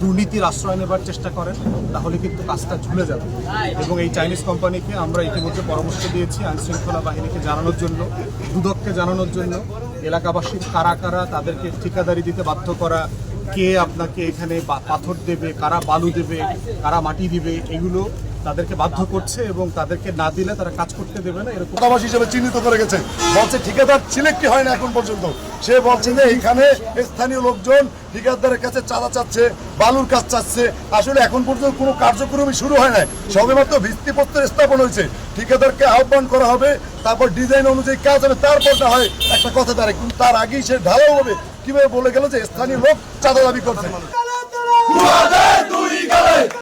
দুর্নীতির আশ্রয় নেবার চেষ্টা করেন, তাহলে কিন্তু কাজটা ঝুলে যাবে। এবং এই চাইনিজ কোম্পানিকে আমরা ইতিমধ্যে পরামর্শ দিয়েছি আইন শৃঙ্খলা বাহিনীকে জানানোর জন্য, দুদককে জানানোর জন্য। এলাকাবাসীর কারা কারা তাদেরকে ঠিকাদারি দিতে বাধ্য করা কে আপনাকে এখানে পাথর দেবে, কারা বালু দেবে, কারা মাটি দিবে, এগুলো তাদেরকে বাধ্য করছে এবং তাদেরকে না দিলে তারা কাজ করতে দেবে না, এরকম দাবাস হিসেবে চিহ্নিত করে গেছে বলছে, ঠিকাদার সিলেক্টই হয় না এখন পর্যন্ত? সে বলছে যে এখানে স্থানীয় লোকজন ঠিকাদারের কাছে চাঁদা চাচ্ছে, বালুর কাজ চাচ্ছে। আসলে এখন পর্যন্ত কোনো কার্যক্রমই শুরু হয় না সবেমাত্র ভিত্তিপত্র স্থাপন হয়েছে। ঠিকাদারকে আহ্বান করা হবে, তারপর ডিজাইন অনুযায়ী কাজ হবে, তারপর হয় একটা কথা দাঁড়ায়। কিন্তু তার আগেই সে ঢালাও হবে। কীভাবে বলে গেল যে স্থানীয় লোক চাঁদা দাবি করছে?